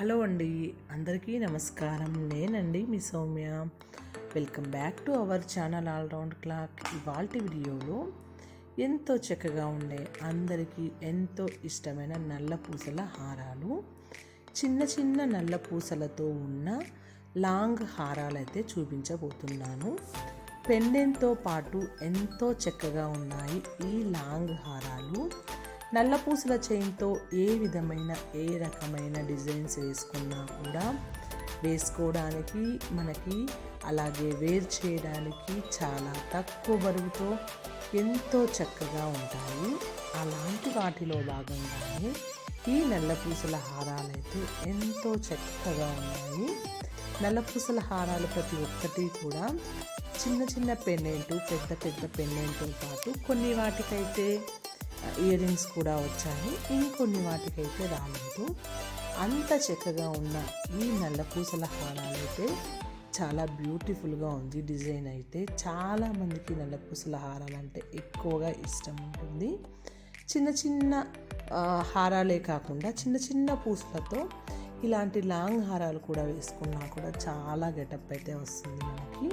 Hello అండి అందరికీ నమస్కారం. నేనండి మీ Soumya. Welcome back to our channel all round clock ఇవాళ వీడియోలో ఎంతో చక్కగా ఉండే అందరికీ ఎంతో ఇష్టమైన నల్ల పూసల హారాలు. చిన్న చిన్న నల్ల పూసలతో ఉన్న లాంగ్ హారాలు అయితే చూపించబోతున్నాను. పెండెంట్తో పాటు ఎంతో చక్కగా ఉన్నాయి ఈ లాంగ్ హారాలు. నల్ల పూసల చైన్తో ఏ విధమైన ఏ రకమైన డిజైన్స్ వేసుకున్నా కూడా వేసుకోవడానికి మనకి అలాగే వేర్ చేయడానికి చాలా తక్కువ బరువుతో ఎంతో చక్కగా ఉంటాయి. అలాంటి వాటిలో భాగంగానే ఈ నల్లపూసల హారాలు హారాలైతే ఎంతో చక్కగా ఉన్నాయి. నల్లపూసల హారాలు ప్రతి ఒక్కటి కూడా చిన్న చిన్న పెన్నెంటు పెద్ద పెద్ద పెన్నెంట్తో పాటు కొన్ని వాటికైతే ఇయర్ రింగ్స్ కూడా వచ్చాయి. ఇంకొన్ని వాటికైతే రాలేదు. అంత చక్కగా ఉన్న ఈ నల్ల పూసల హారాలు అయితే చాలా బ్యూటిఫుల్గా ఉంది. డిజైన్ అయితే చాలామందికి నల్ల పూసల హారాలు అంటే ఎక్కువగా ఇష్టం ఉంటుంది. చిన్న చిన్న హారాలే కాకుండా చిన్న చిన్న పూసలతో ఇలాంటి లాంగ్ హారాలు కూడా వేసుకున్నా కూడా చాలా గెటప్ అయితే వస్తుంది మనకి.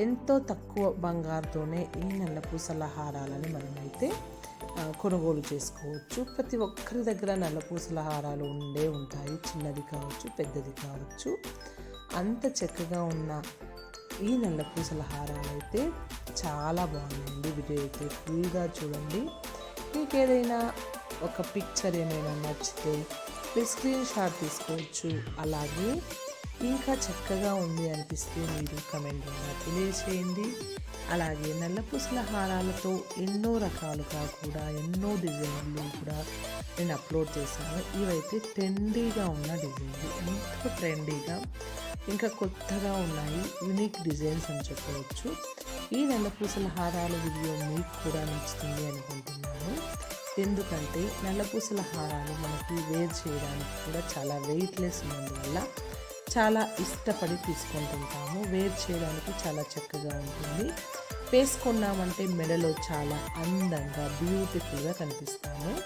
ఎంతో తక్కువ బంగారుతోనే ఈ నల్ల పూసల హారాలని మనమైతే కొనుగోలు చేసుకోవచ్చు. ప్రతి ఒక్కరి దగ్గర నల్ల పూసల హారాలు ఉండే ఉంటాయి. చిన్నది కావచ్చు పెద్దది కావచ్చు. అంత చక్కగా ఉన్న ఈ నల్లపూసల హారాలు అయితే చాలా బాగున్నాయండి. వీడియో అయితే ఫుల్గా చూడండి. మీకు ఏదైనా ఒక పిక్చర్ ఏమైనా నచ్చితే మీరు స్క్రీన్ షాట్ తీసుకోవచ్చు. అలాగే ఇంకా చక్కగా ఉంది అనిపిస్తే మీరు కమెంట్ ద్వారా తెలియచేయండి. అలాగే నల్లపూసల హారాలతో ఎన్నో రకాలుగా కూడా ఎన్నో డిజైన్లు కూడా నేను అప్లోడ్ చేశాను. ఇవైతే ట్రెండీగా ఉన్న డిజైన్లు ఎంతో ట్రెండీగా ఇంకా కొత్తగా ఉన్నాయి. యునిక్ డిజైన్స్ అని చెప్పవచ్చు. ఈ నల్లపూసల హారాల వీడియో మీకు కూడా నచ్చుతుంది అనుకుంటున్నాను. ఎందుకంటే నల్లపూసల హారాలు మనకి వేర్ చేయడానికి కూడా చాలా వెయిట్లెస్ ఉన్నందువల్ల చాలా ఇష్టపడి తీసుకుంటుంటాము. వేర్ చేయడానికి చాలా చక్కగా ఉంటుంది. వేసుకున్నామంటే మెడలో చాలా అందంగా బ్యూటిఫుల్గా కనిపిస్తాము.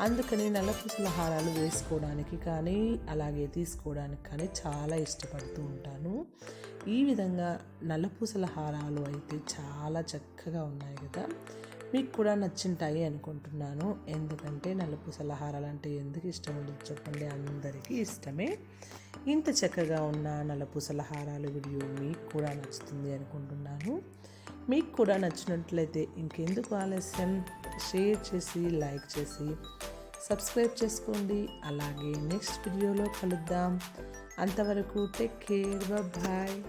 అందుకని నల్లపూసల హారాలు వేసుకోవడానికి కానీ అలాగే తీసుకోవడానికి కానీ చాలా ఇష్టపడుతూ ఉంటాను. ఈ విధంగా నల్లపూసల హారాలు అయితే చాలా చక్కగా ఉన్నాయి కదా. మీకు కూడా నచ్చింటాయి అనుకుంటున్నాను. ఎందుకంటే నలుపు సలహారాలు అంటే ఎందుకు ఇష్టం ఉండదు చెప్పండి. అందరికీ ఇష్టమే. ఇంత చక్కగా ఉన్న నలుపు సలహారాలు వీడియో మీకు కూడా నచ్చుతుంది అనుకుంటున్నాను. మీకు కూడా నచ్చినట్లయితే ఇంకెందుకు ఆలస్యం? షేర్ చేసి లైక్ చేసి సబ్స్క్రైబ్ చేసుకోండి. అలాగే నెక్స్ట్ వీడియోలో కలుద్దాం. అంతవరకు టేక్ కేర్. బాయ్.